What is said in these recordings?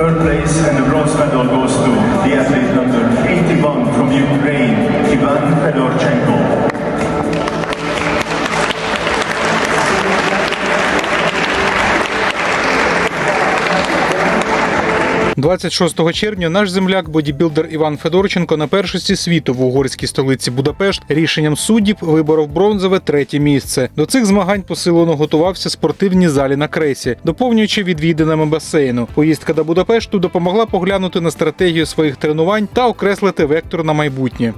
Third place and the bronze medal goes to the athlete number 26 червня наш земляк бодібілдер Іван Федорченко на першості світу в угорській столиці Будапешт рішенням суддів виборов бронзове третє місце. До цих змагань посилено готувався в спортивній залі на кресі, доповнюючи відвідинами басейну. Поїздка до Будапешту допомогла поглянути на стратегію своїх тренувань та окреслити вектор на майбутнє.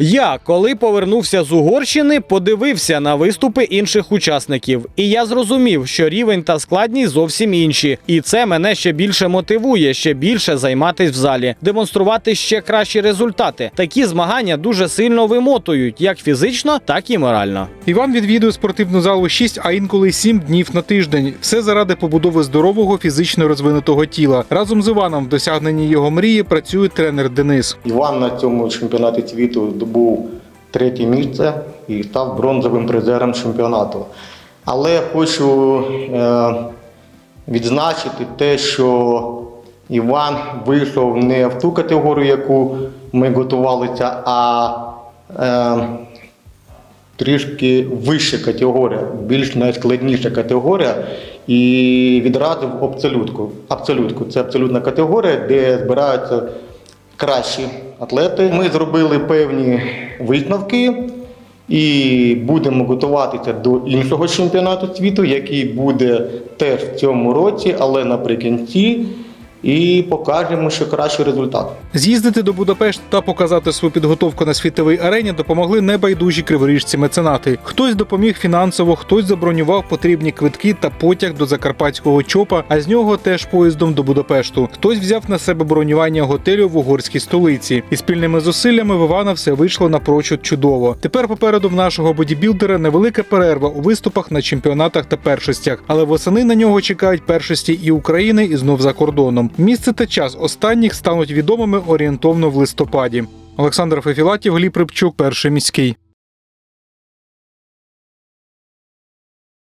Я, коли повернувся з Угорщини, подивився на виступи інших учасників, і я зрозумів, що рівень та складність зовсім інші, і це мене ще більше мотивує, ще більше займатись в залі, демонструвати ще кращі результати. Такі змагання дуже сильно вимотують, як фізично, так і морально. Іван відвідує спортивну залу 6, а інколи 7 днів на тиждень. Все заради побудови здорового фізично розвинутого тіла. Разом з Іваном в досягненні його мрії працює тренер Денис. Іван на цьому чемпіонаті світу здобув третє місце і став бронзовим призером чемпіонату. Але хочу е, відзначити те, що Іван вийшов не в ту категорію, яку ми готувалися, а е, трішки вища категорія, більш найскладніша категорія. І відразу в абсолютку. Абсолютку це абсолютна категорія, де збираються кращі атлети. Ми зробили певні висновки і будемо готуватися до іншого чемпіонату світу, який буде теж в цьому році, але наприкінці. І покажемо, що кращий результат. З'їздити до Будапешта та показати свою підготовку на світовій арені допомогли небайдужі криворіжці меценати. Хтось допоміг фінансово, хтось забронював потрібні квитки та потяг до закарпатського чопа, а з нього теж поїздом до Будапешту. Хтось взяв на себе бронювання готелю в угорській столиці. І спільними зусиллями в Івана все вийшло напрочуд чудово. Тепер попереду в нашого бодібілдера невелика перерва у виступах на чемпіонатах та першостях, але восени на нього чекають першості і України, і знов за кордоном. Місце та час останніх стануть відомими орієнтовно в листопаді. Олександр Фефілатів, Гліб Рибчук, перший міський.